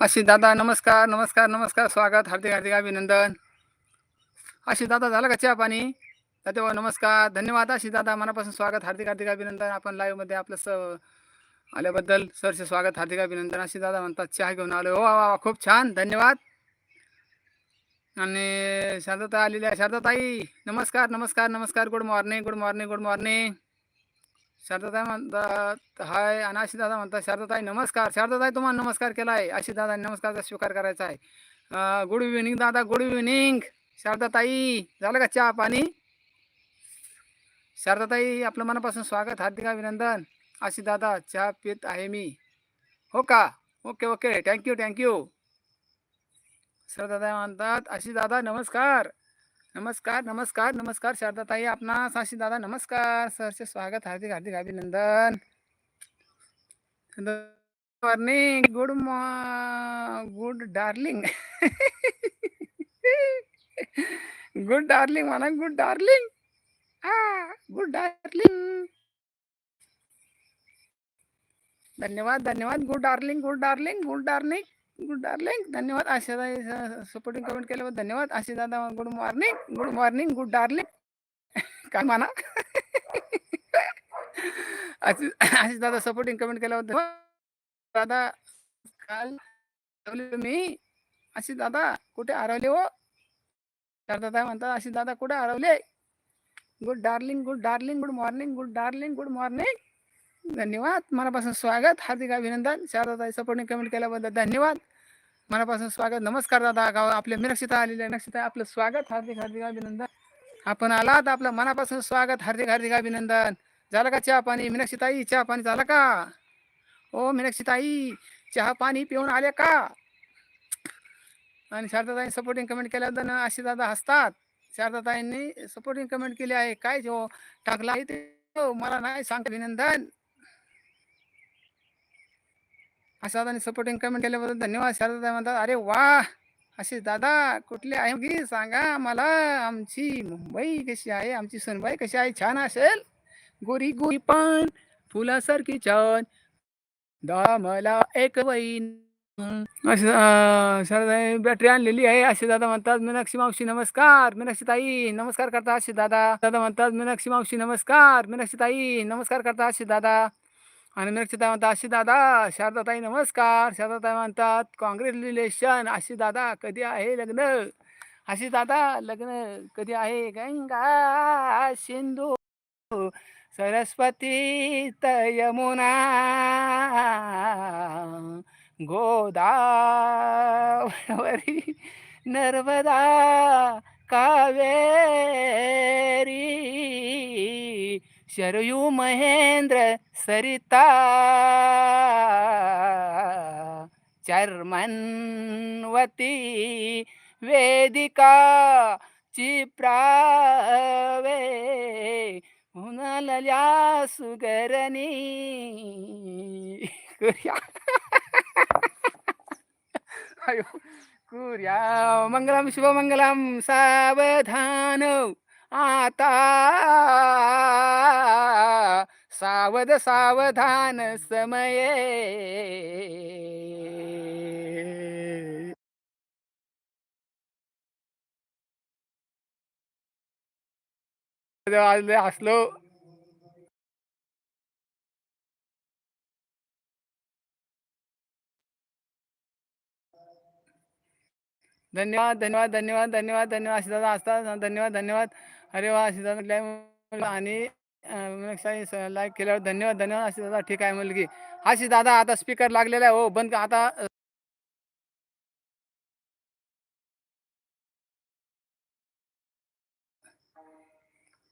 अशी दादा नमस्कार नमस्कार नमस्कार. स्वागत हार्दिक हार्दिक अभिनंदन. अशी दादा झालं का चहा पाणी? दादा नमस्कार. धन्यवाद अशी दादा. मनापासून स्वागत हार्दिक हार्दिक अभिनंदन. आपण लाईव्हमध्ये आपलं स आल्याबद्दल सरचे स्वागत हार्दिक अभिनंदन. अशी दादा म्हणतात चहा घेऊन आलो हो वा वा खूप छान. धन्यवाद. आणि शारदाता आलेल्या शारदाताई नमस्कार नमस्कार नमस्कार. Good morning good morning good morning शारदाताई म्हणतात हाय आणि आशी दादा म्हणतात शारदाताई नमस्कार. शारदाताई तुम्हाला नमस्कार केला आहे आशी दादा नमस्कारचा स्वीकार करायचा आहे. गुड इव्हिनिंग दादा गुड इव्हिनिंग. शारदाताई झालं का चहा पाणी? शारदाताई आपलं मनापासून स्वागत हार्दिक अभिनंदन. आशी दादा चहा पित आहे मी. हो का? Okay okay. Thank you thank you शारदाताई म्हणतात आशी दादा नमस्कार. नमस्कार नमस्कार नमस्कार शारदाताई आपणास आशी दादा, नमस्कार। सरचे स्वागत, हार्दिक हार्दिक, अभिनंदन। Morning good good darling. Good darling म्हणा गुड डार्लिंग। Good darling. धन्यवाद धन्यवाद, good darling good darling good darling. Good darling धन्यवाद. आशादाई सपोर्टिंग कमेंट केल्याबद्दल धन्यवाद. आशी दादा good morning good morning good darling काय म्हणा? आशिष दादा सपोर्टिंग कमेंट केल्याबद्दल दादा काल तुम्ही आशिष दादा कुठे हरवले हो? तर दादा म्हणतात आशिष दादा कुठे हरवले? Good darling good darling good morning good darling good morning धन्यवाद. मनापासून स्वागत. हार्दिक अभिनंदन. शारदाताई सपोर्टिंग कमेंट केल्याबद्दल धन्यवाद. मनापासून स्वागत. नमस्कार दादा. गाव आपल्या मिरक्षिता आलेल्या नक्षिता आपलं स्वागत. हार्दिक हार्दिक अभिनंदन. आपण आलात आपलं मनापासून स्वागत. हार्दिक हार्दिक अभिनंदन. झालं का चहा पाणी? मीनाक्षीताई चहा पाणी झालं का? ओ मीनाक्षीताई चहा पाणी पिऊन आले का? आणि शारदाताईं सपोर्टिंग कमेंट केल्याबद्दल अशी दादा हसतात. शारदाताईंनी सपोर्टिंग कमेंट केली आहे. काय हो? जो टाकला आहे ते? मला नाही सांगत अभिनंदन. अशा दादानी सपोर्टिंग कमेंट केल्याबद्दल धन्यवाद शारदा म्हणतात अरे वा! असे दादा कुठले आहे? की सांगा मला. आमची मुंबई कशी आहे? आमची सुनबाई कशी आहे? छान असेल. गोरी गोरी पण फुलासारखी छान. दा मला एक वहीन शारदा बॅटरी आणलेली आहे. असे दादा म्हणतात मीनाक्षी मावशी नमस्कार. मीनाक्षी ताई नमस्कार करता. असे दादा दादा म्हणतात मीनाक्षी मावशी नमस्कार. मीनाक्षी ताई नमस्कार करता. असे दादा आणि मीनाक्षी म्हणतात अशी दादा शारदाताई नमस्कार. शारदाताई म्हणतात कॉंग्रॅच्युलेशन अशी दादा कधी आहे लग्न? अशी दादा लग्न कधी आहे? गंगा सिंधू सरस्वती यमुना गोदावरी नर्मदा कावेरी शरयू महेंद्र सरिता। चर्मन्वती वेदिका चिप्रावे। हुनलल्या सुगरणी अयो कुर्या। मंगलम शुभमंगलम सावधान। आता सावध सावधान समये. आज हसलो धन्यवाद धन्यवाद धन्यवाद धन्यवाद धन्यवाद आशीदादा असतात धन्यवाद धन्यवाद अरे वा आशीदादा आणि लाईक केल्यावर धन्यवाद धन्यवाद आशीदादा ठीक आहे मुलगी. आशी दादा आता स्पीकर लागलेला आहे हो बंद आता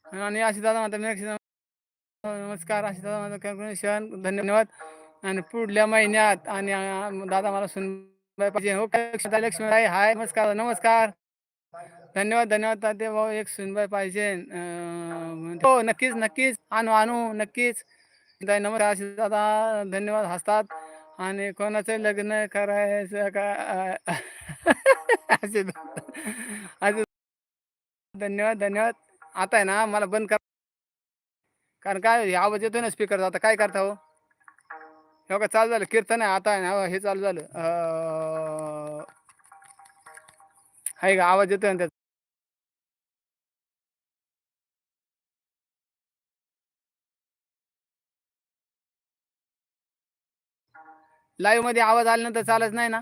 आणि अशी दादा म्हणतात मीनाक्षी नमस्कार अशी दादा म्हणतात शहर धन्यवाद. आणि पुढल्या महिन्यात आणि दादा मला सुन पाहिजे हो लक्ष्मीबाई हाय नमस्कार नमस्कार. धन्यवाद धन्यवाद ताते भाऊ एक सुनबाई पाहिजे. हो नक्कीच नक्कीच. आणू आणू नक्कीच. नमस्कार अशी दादा धन्यवाद हसतात. आणि कोणाचं लग्न करायचं का? असे धन्यवाद धन्यवाद. आता आहे ना मला बंद कर कारण काय आवाज येतोय ना स्पीकर आता काय करता हो? हे बघा चालू झालं. कीर्तन आहे आता आहे ना हे चालू झालं. आहे का आवाज येतोय ना त्याचा. लाईव्हमध्ये आवाज आल्यानंतर चालत नाही ना.